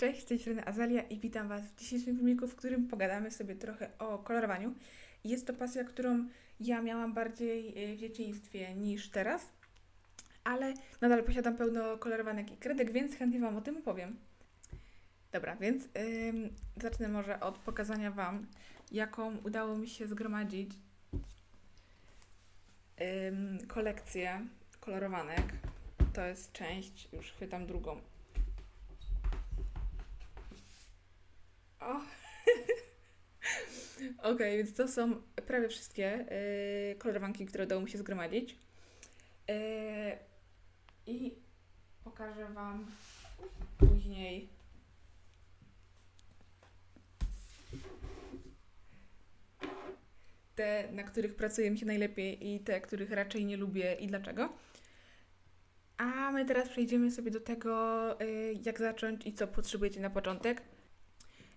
Cześć, z tej Azalia i witam Was w dzisiejszym filmiku, w którym pogadamy sobie trochę o kolorowaniu. Jest to pasja, którą ja miałam bardziej e, w dzieciństwie niż teraz, ale nadal posiadam pełno kolorowanek i kredek, więc chętnie Wam o tym opowiem. Dobra, więc zacznę może od pokazania Wam, jaką udało mi się zgromadzić ym, kolekcję kolorowanek. To jest część, już chwytam drugą. Okej, więc to są prawie wszystkie yy, kolorowanki, które udało mi się zgromadzić. Yy, I pokażę Wam później. Te, na których pracuje mi się najlepiej i te, których raczej nie lubię i dlaczego. A my teraz przejdziemy sobie do tego, yy, jak zacząć i co potrzebujecie na początek.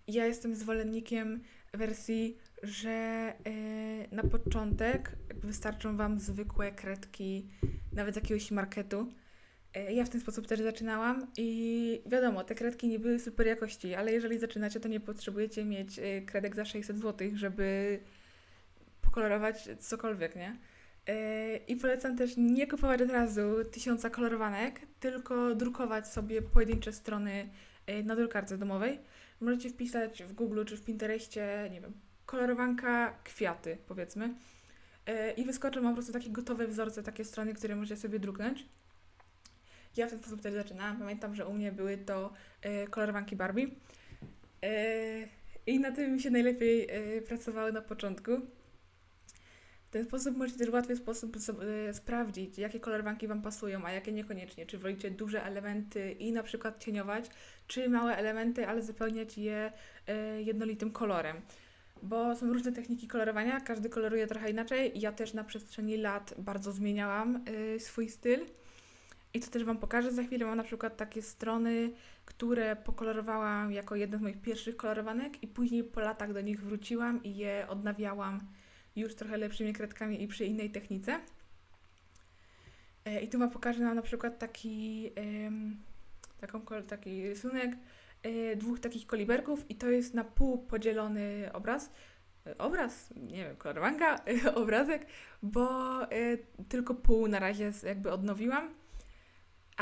Ja jestem zwolennikiem wersji, że yy, na początek wystarczą Wam zwykłe kredki, nawet z jakiegoś marketu. Yy, ja w ten sposób też zaczynałam i wiadomo, te kredki nie były super jakości, ale jeżeli zaczynacie, to nie potrzebujecie mieć yy, kredek za 600 zł, żeby pokolorować cokolwiek, nie? I polecam też nie kupować od razu tysiąca kolorowanek, tylko drukować sobie pojedyncze strony na drukarce domowej. Możecie wpisać w Google czy w Pinterestie, nie wiem, kolorowanka kwiaty, powiedzmy. Yy, I wyskoczą wam po prostu takie gotowe wzorce, takie strony, które możecie sobie druknąć. Ja w ten sposób też zaczynałam. Pamiętam, że u mnie były to yy, kolorowanki Barbie. Yy, I na tym mi się najlepiej pracowały na początku. Ten sposób możecie w łatwy sposób y, sprawdzić, jakie kolorowanki Wam pasują, a jakie niekoniecznie. Czy wolicie duże elementy i na przykład cieniować, czy małe elementy, ale zapełniać je y, jednolitym kolorem. Bo są różne techniki kolorowania, każdy koloruje trochę inaczej. Ja też na przestrzeni lat bardzo zmieniałam y, swój styl. I to też Wam pokażę za chwilę. Mam na przykład takie strony, które pokolorowałam jako jedne z moich pierwszych kolorowanek i później po latach do nich wróciłam i je odnawiałam już trochę lepszymi kredkami i przy innej technice. E, I tu Wam pokażę nam na przykład taki, taką, taki rysunek e, dwóch takich koliberków i to jest na pół podzielony obraz. E, Obraz, nie wiem, kolorowanka, e, obrazek, bo tylko pół na razie jakby odnowiłam,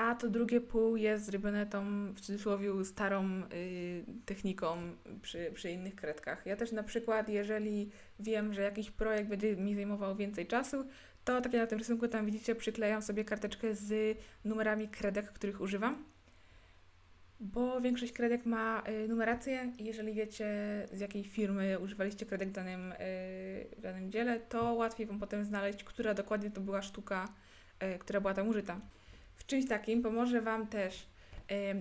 a to drugie pół jest zrobione tą w cudzysłowie starą y, techniką przy, przy innych kredkach. Ja też na przykład, jeżeli wiem, że jakiś projekt będzie mi zajmował więcej czasu, to tak jak na tym rysunku tam widzicie, przyklejam sobie karteczkę z numerami kredek, których używam. Bo większość kredek ma y, numerację i jeżeli wiecie z jakiej firmy używaliście kredek w danym, y, w danym dziele, to łatwiej Wam potem znaleźć, która dokładnie to była sztuka, y, która była tam użyta. W czymś takim pomoże Wam też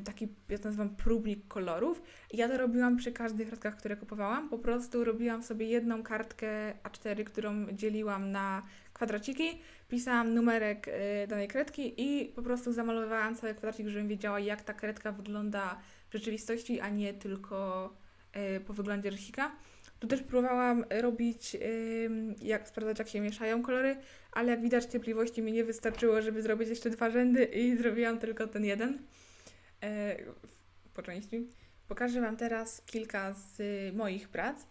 taki, ja to nazywam próbnik kolorów. Ja to robiłam przy każdych kredkach, które kupowałam. Po prostu robiłam sobie jedną kartkę A4, którą dzieliłam na kwadraciki, pisałam numerek y, danej kredki i po prostu zamalowałam cały kwadracik, żebym wiedziała, jak ta kredka wygląda w rzeczywistości, a nie tylko y, po wyglądzie rysika. Tu też próbowałam robić, jak sprawdzać, jak się mieszają kolory, ale jak widać, cierpliwości mi nie wystarczyło, żeby zrobić jeszcze dwa rzędy i zrobiłam tylko ten jeden e, po części. Pokażę Wam teraz kilka z y, moich prac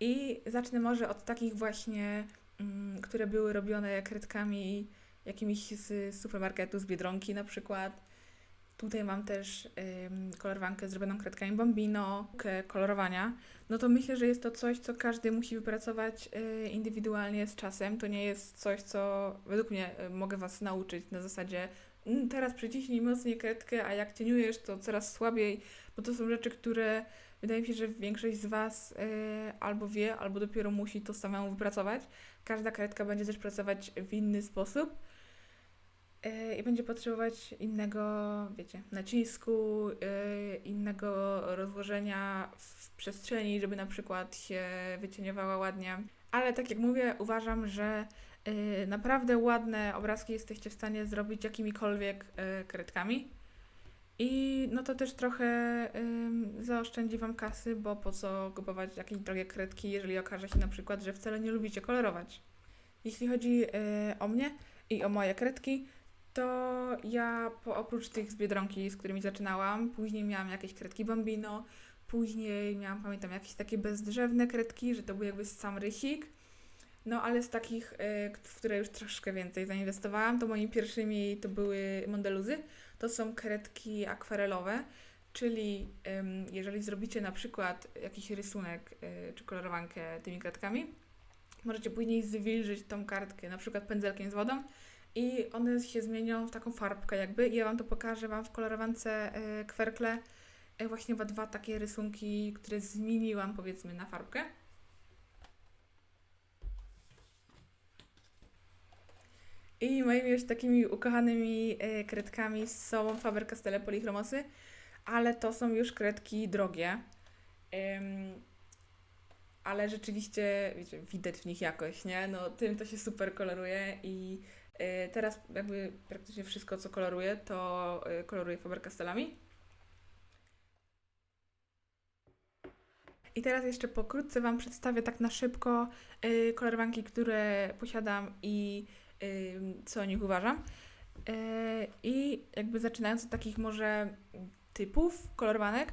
i zacznę może od takich właśnie, mm, które były robione kredkami jakimiś z supermarketu, z Biedronki na przykład. Tutaj mam też ym, kolorowankę zrobioną kredkami Bambino, kolorowania. No to myślę, że jest to coś, co każdy musi wypracować y, indywidualnie z czasem. To nie jest coś, co według mnie y, mogę Was nauczyć na zasadzie "Mm, teraz przyciśnij mocniej kredkę, a jak cieniujesz, to coraz słabiej, bo to są rzeczy, które wydaje mi się, że większość z Was y, albo wie, albo dopiero musi to samemu wypracować. Każda kredka będzie też pracować w inny sposób. Y, I będzie potrzebować innego, wiecie, nacisku, y, innego rozłożenia w przestrzeni, żeby na przykład się wycieniowała ładnie. Ale tak jak mówię, uważam, że y, naprawdę ładne obrazki jesteście w stanie zrobić jakimikolwiek kredkami. I no to też trochę zaoszczędzi Wam kasy, bo po co kupować jakieś drogie kredki, jeżeli okaże się na przykład, że wcale nie lubicie kolorować. Jeśli chodzi o mnie i o moje kredki, to ja po, oprócz tych z Biedronki, z którymi zaczynałam, później miałam jakieś kredki Bambino, później miałam, pamiętam, jakieś takie bezdrzewne kredki, że to był jakby sam rysik. No ale z takich, y, w które już troszkę więcej zainwestowałam, to moimi pierwszymi to były Mondeluzy. To są kredki akwarelowe, czyli jeżeli zrobicie na przykład jakiś rysunek y, czy kolorowankę tymi kredkami, możecie później zwilżyć tą kartkę na przykład pędzelkiem z wodą i one się zmienią w taką farbkę jakby. I ja Wam to pokażę Wam w kolorowance y, kwerkle y, właśnie dwa takie rysunki, które zmieniłam powiedzmy na farbkę. I moimi już takimi ukochanymi e, kredkami są Faber-Castell Polichromosy, ale to są już kredki drogie. Ym, ale rzeczywiście, wiecie, widać w nich jakość, nie? No tym to się super koloruje i teraz jakby praktycznie wszystko, co koloruję, to e, koloruję Faber-Castellami. I teraz jeszcze pokrótce Wam przedstawię tak na szybko y, kolorowanki, które posiadam i co o nich uważam. I jakby zaczynając od takich może typów kolorowanek,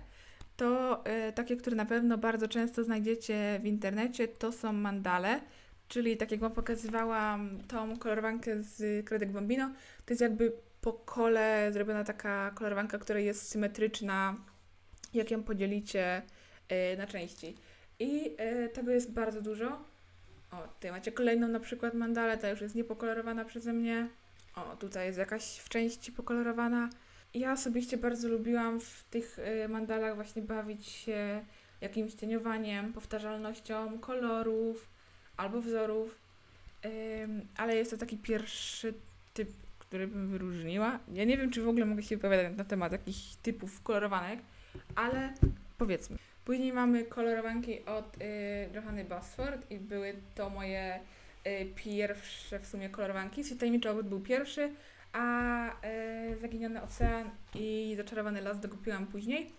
to takie, które na pewno bardzo często znajdziecie w internecie, to są mandale, czyli tak jak Wam pokazywałam tą kolorowankę z Kredek Bambino, to jest jakby po kole zrobiona taka kolorowanka, która jest symetryczna, jak ją podzielicie yy, na części. I yy, tego jest bardzo dużo. O, tutaj macie kolejną na przykład mandalę, ta już jest niepokolorowana przeze mnie. O, tutaj jest jakaś w części pokolorowana. Ja osobiście bardzo lubiłam w tych y, mandalach właśnie bawić się jakimś cieniowaniem, powtarzalnością kolorów albo wzorów. Ale jest to taki pierwszy typ, który bym wyróżniła. Ja nie wiem, czy w ogóle mogę się wypowiadać na temat jakichś typów kolorowanek, ale powiedzmy. Później mamy kolorowanki od y, Johanny Basford i były to moje y, pierwsze w sumie kolorowanki. Świat Tajemniczy był pierwszy, a y, Zaginiony Ocean i Zaczarowany Las dokupiłam później.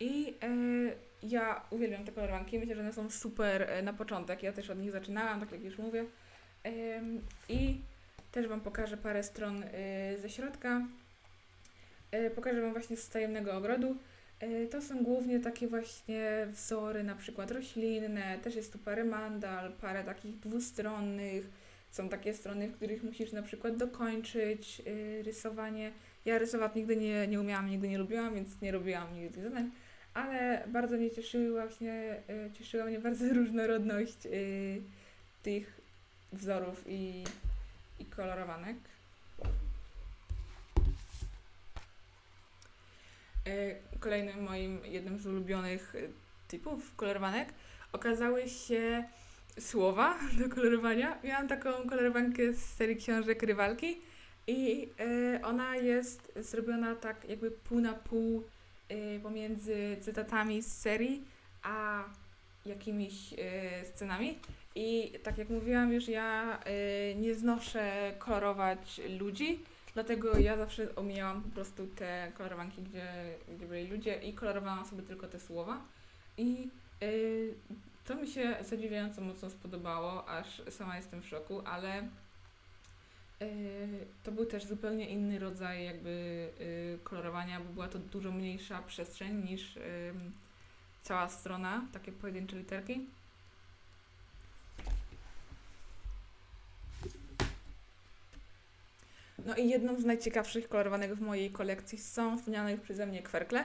I y, ja uwielbiam te kolorowanki, myślę, że one są super y, na początek. Ja też od nich zaczynałam, tak jak już mówię. I też Wam pokażę parę stron y, ze środka. Pokażę Wam właśnie z tajemnego ogrodu. To są głównie takie właśnie wzory, na przykład roślinne, też jest tu parę mandal, parę takich dwustronnych. Są takie strony, w których musisz na przykład dokończyć rysowanie. Ja rysować nigdy nie, nie umiałam, nigdy nie lubiłam, więc nie robiłam nigdy tych zadań, ale bardzo mnie cieszyły właśnie, y, cieszyła mnie bardzo różnorodność y, tych wzorów i, i kolorowanek. E, Kolejnym moim, jednym z ulubionych typów kolorowanek okazały się słowa do kolorowania. Miałam taką kolorowankę z serii książek Rywalki i ona jest zrobiona tak jakby pół na pół pomiędzy cytatami z serii, a jakimiś e, scenami. I tak jak mówiłam już, ja e, nie znoszę kolorować ludzi, Dlatego ja zawsze omijałam po prostu te kolorowanki, gdzie, gdzie byli ludzie i kolorowałam sobie tylko te słowa. I y, to mi się zadziwiająco mocno spodobało, aż sama jestem w szoku, ale y, to był też zupełnie inny rodzaj jakby y, kolorowania, bo była to dużo mniejsza przestrzeń niż cała strona, takie pojedyncze literki. No i jedną z najciekawszych kolorowanych w mojej kolekcji są wspomniane już przeze mnie kwerkle.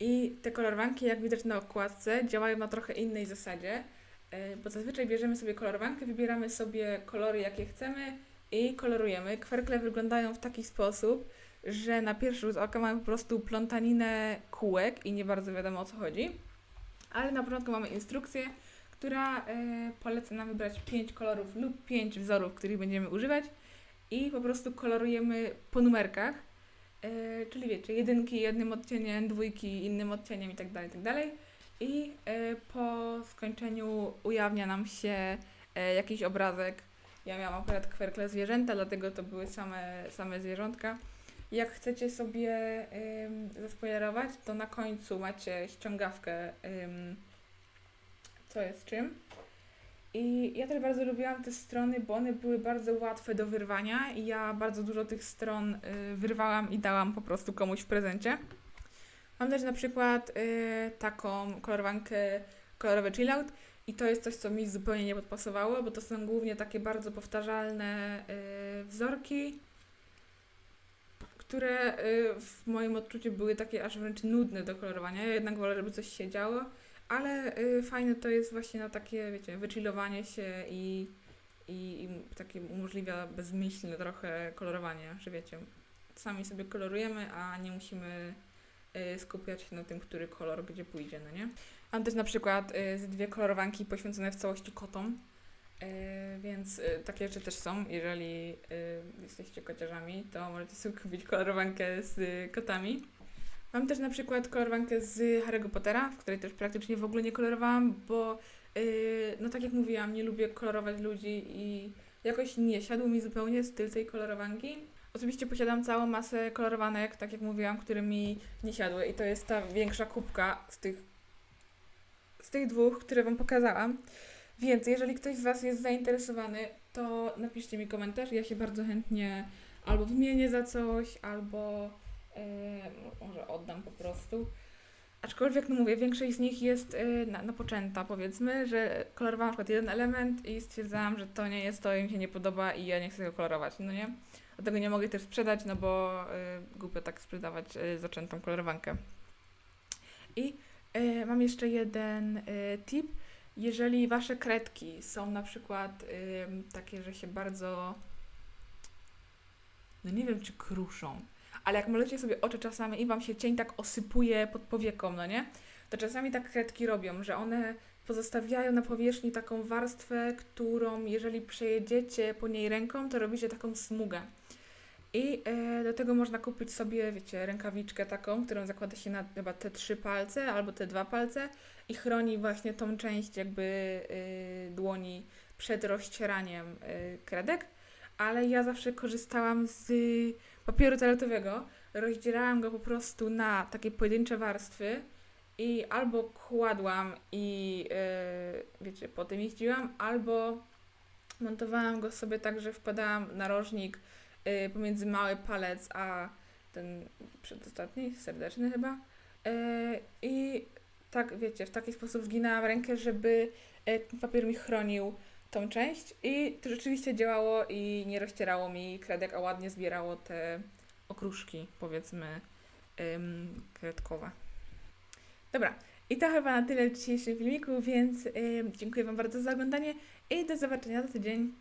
I te kolorowanki, jak widać na okładce, działają na trochę innej zasadzie, e, bo zazwyczaj bierzemy sobie kolorowankę, wybieramy sobie kolory, jakie chcemy i kolorujemy. Kwerkle wyglądają w taki sposób, że na pierwszy rzut oka mamy po prostu plątaninę kółek i nie bardzo wiadomo o co chodzi. Ale na początku mamy instrukcję, która e, poleca nam wybrać 5 kolorów lub 5 wzorów, których będziemy używać i po prostu kolorujemy po numerkach. E, czyli wiecie, jedynki jednym odcieniem, dwójki innym odcieniem i tak dalej, i tak. I e, po skończeniu ujawnia nam się jakiś obrazek. Ja miałam akurat kwerkle zwierzęta, dlatego to były same, same zwierzątka. Jak chcecie sobie ym, zaspoilerować, to na końcu macie ściągawkę, ym, co jest czym. I ja też bardzo lubiłam te strony, bo one były bardzo łatwe do wyrwania i ja bardzo dużo tych stron y, wyrwałam i dałam po prostu komuś w prezencie. Mam też na przykład y, taką kolorowankę kolorowy chillout i to jest coś, co mi zupełnie nie podpasowało, bo to są głównie takie bardzo powtarzalne y, wzorki, które y, w moim odczuciu były takie aż wręcz nudne do kolorowania. Ja jednak wolę, żeby coś się działo, ale y, fajne to jest właśnie na takie, wiecie, wychillowanie się i, i, i takie umożliwia bezmyślne trochę kolorowanie, że wiecie, sami sobie kolorujemy, a nie musimy skupiać się na tym, który kolor gdzie pójdzie, no nie? Mam też na przykład y, z dwie kolorowanki poświęcone w całości kotom, y, więc y, takie rzeczy też są. Jeżeli y, jesteście kociarzami, to możecie sobie kupić kolorowankę z y, kotami. Mam też na przykład kolorowankę z Harry'ego Pottera, w której też praktycznie w ogóle nie kolorowałam, bo y, no tak jak mówiłam, nie lubię kolorować ludzi i jakoś nie siadł mi zupełnie styl tej kolorowanki. Oczywiście posiadam całą masę kolorowanek, tak jak mówiłam, które mi nie siadły i to jest ta większa kubka z tych, z tych dwóch, które Wam pokazałam. Więc jeżeli ktoś z Was jest zainteresowany, to napiszcie mi komentarz. Ja się bardzo chętnie albo wymienię za coś, albo e, może oddam po prostu. Aczkolwiek, no mówię, większość z nich jest e, na, napoczęta, powiedzmy, że kolorowałam na przykład jeden element i stwierdzałam, że to nie jest to, im się nie podoba i ja nie chcę go kolorować, no nie? Dlatego nie mogę też sprzedać, no bo y, głupio tak sprzedawać y, zaczętą kolorowankę. I y, mam jeszcze jeden y, tip. Jeżeli wasze kredki są na przykład y, takie, że się bardzo, no nie wiem czy kruszą, ale jak malujecie sobie oczy czasami i wam się cień tak osypuje pod powieką, no nie? To czasami tak kredki robią, że one pozostawiają na powierzchni taką warstwę, którą jeżeli przejedziecie po niej ręką, to robicie taką smugę. I e, do tego można kupić sobie, wiecie, rękawiczkę taką, którą zakłada się na chyba te trzy palce albo te dwa palce i chroni właśnie tą część jakby y, dłoni przed rozcieraniem y, kredek. Ale ja zawsze korzystałam z papieru toaletowego, rozdzierałam go po prostu na takie pojedyncze warstwy i albo kładłam i y, wiecie, potem jeździłam, albo montowałam go sobie tak, że wkładałam narożnik y, pomiędzy mały palec a ten przedostatni, serdeczny chyba. Y, I tak, wiecie, w taki sposób zginęłam rękę, żeby y, ten papier mi chronił tą część i to rzeczywiście działało i nie rozcierało mi kredek, a ładnie zbierało te okruszki, powiedzmy, kredkowe. Dobra, i to chyba na tyle w dzisiejszym filmiku, więc dziękuję Wam bardzo za oglądanie i do zobaczenia za tydzień.